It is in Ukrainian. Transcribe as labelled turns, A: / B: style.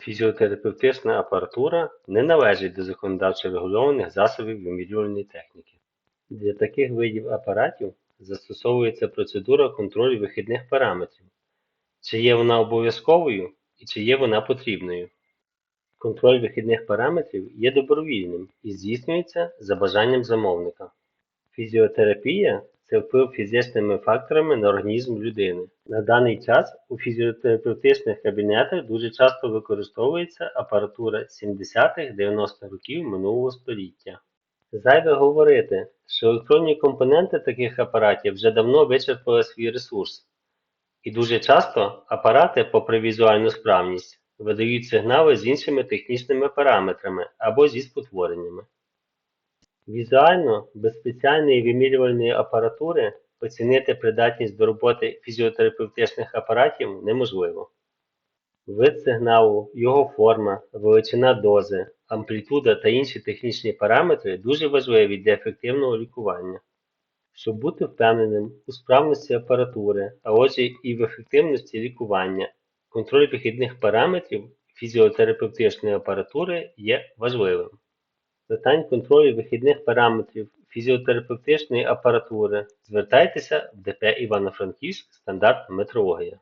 A: Фізіотерапевтична апаратура не належить до законодавчо регульованих засобів вимірювальної техніки. Для таких видів апаратів застосовується процедура контролю вихідних параметрів, чи є вона обов'язковою і чи є вона потрібною. Контроль вихідних параметрів є добровільним і здійснюється за бажанням замовника. Фізіотерапія це вплив фізичними факторами на організм людини. На даний час у фізіотерапевтичних кабінетах дуже часто використовується апаратура 70-х-90-х років минулого століття. Зайве говорити, що електронні компоненти таких апаратів вже давно вичерпали свій ресурс, і дуже часто апарати, попри візуальну справність, видають сигнали з іншими технічними параметрами або зі спотвореннями. Візуально, без спеціальної вимірювальної апаратури оцінити придатність до роботи фізіотерапевтичних апаратів неможливо. Вид сигналу, його форма, величина дози, амплітуда та інші технічні параметри дуже важливі для ефективного лікування. Щоб бути впевненим у справності апаратури, а отже і в ефективності лікування, контроль вихідних параметрів фізіотерапевтичної апаратури є важливим. Питань контролю вихідних параметрів фізіотерапевтичної апаратури звертайтеся в ДП Івано-Франківськ стандарт метрологія.